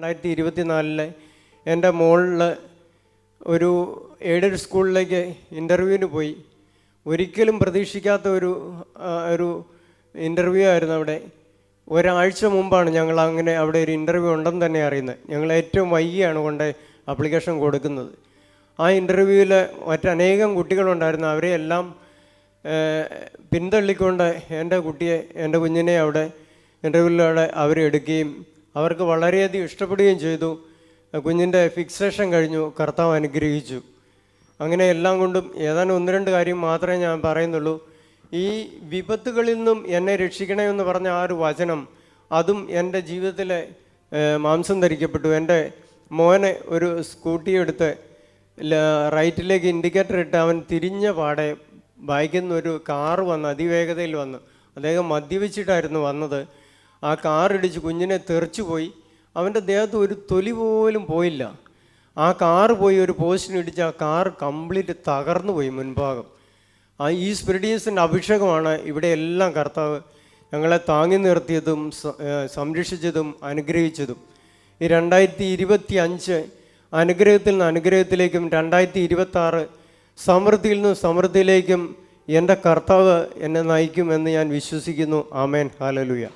രണ്ടായിരത്തി ഇരുപത്തിനാലിലെ എന്റെ മോളിൽ ഒരു എയ്ഡഡ് സ്കൂളിലേക്ക് ഇന്റർവ്യൂവിന് പോയി. ഒരിക്കലും പ്രതീക്ഷിക്കാത്ത ഒരു ഒരു ഇന്റർവ്യൂ ആയിരുന്നു അവിടെ. ഒരാഴ്ച മുമ്പാണ് ഞങ്ങൾ അങ്ങനെ അവിടെ ഒരു ഇന്റർവ്യൂ ഉണ്ടെന്ന് തന്നെ അറിയുന്നത്. ഞങ്ങൾ ഏറ്റവും വൈകിയാണ് കൊണ്ട് അപ്ലിക്കേഷൻ കൊടുക്കുന്നത്. ആ ഇന്റർവ്യൂവിൽ മറ്റനേകം കുട്ടികളുണ്ടായിരുന്നു. അവരെ എല്ലാം ഏഹ്, പിന്തള്ളിക്കൊണ്ട് എന്റെ കുട്ടിയെ എന്റെ കുഞ്ഞിനെ അവിടെ ഇന്റർവ്യൂവിലൂടെ അവരെടുക്കുകയും അവർക്ക് വളരെയധികം ഇഷ്ടപ്പെടുകയും ചെയ്തു. കുഞ്ഞിന്റെ ഫിക്സേഷൻ കഴിഞ്ഞു. കർത്താവ് അനുഗ്രഹിച്ചു. അങ്ങനെ എല്ലാം കൊണ്ടും ഏതാനും ഒന്ന് രണ്ട് കാര്യം മാത്രമേ ഞാൻ പറയുന്നുള്ളൂ. ഈ വിപത്തുകളിൽ നിന്നും എന്നെ രക്ഷിക്കണമെന്ന് പറഞ്ഞ ആ ഒരു വചനം അതും എന്റെ ജീവിതത്തിലെ മാംസം ധരിക്കപ്പെട്ടു. എന്റെ മോനെ ഒരു സ്കൂട്ടി എടുത്ത് റൈറ്റിലേക്ക് ഇൻഡിക്കേറ്റർ ഇട്ട് അവൻ തിരിഞ്ഞ പാടെ ബൈക്കിൽ നിന്ന് ഒരു കാറ് വന്ന് അതിവേഗതയിൽ വന്ന് അദ്ദേഹം മദ്യപിച്ചിട്ടായിരുന്നു വന്നത്. ആ കാറിടിച്ച് കുഞ്ഞിനെ തെറിച്ചു പോയി. അവന്റെ ദേഹത്ത് ഒരു തൊലി പോലും പോയില്ല. ആ കാറ് പോയി ഒരു പോസ്റ്റിന് ഇടിച്ച് ആ കാർ കംപ്ലീറ്റ് തകർന്നു പോയി മുൻഭാഗം. ആ ഈ സ്പിരിഡീസിന്റെ അഭിഷേകമാണ് ഇവിടെ എല്ലാം കർത്താവ് ഞങ്ങളെ താങ്ങി നിർത്തിയതും സംരക്ഷിച്ചതും അനുഗ്രഹിച്ചതും. ഈ രണ്ടായിരത്തി ഇരുപത്തി അഞ്ച് അനുഗ്രഹത്തിൽ നിന്ന് അനുഗ്രഹത്തിലേക്കും രണ്ടായിരത്തി ഇരുപത്തി സമൃദ്ധിയിൽ നിന്ന് സമൃദ്ധിയിലേക്കും എന്റെ കർത്താവ് എന്നെ നയിക്കുമെന്ന് ഞാൻ വിശ്വസിക്കുന്നു. ആമേൻ. ഹാലലുയ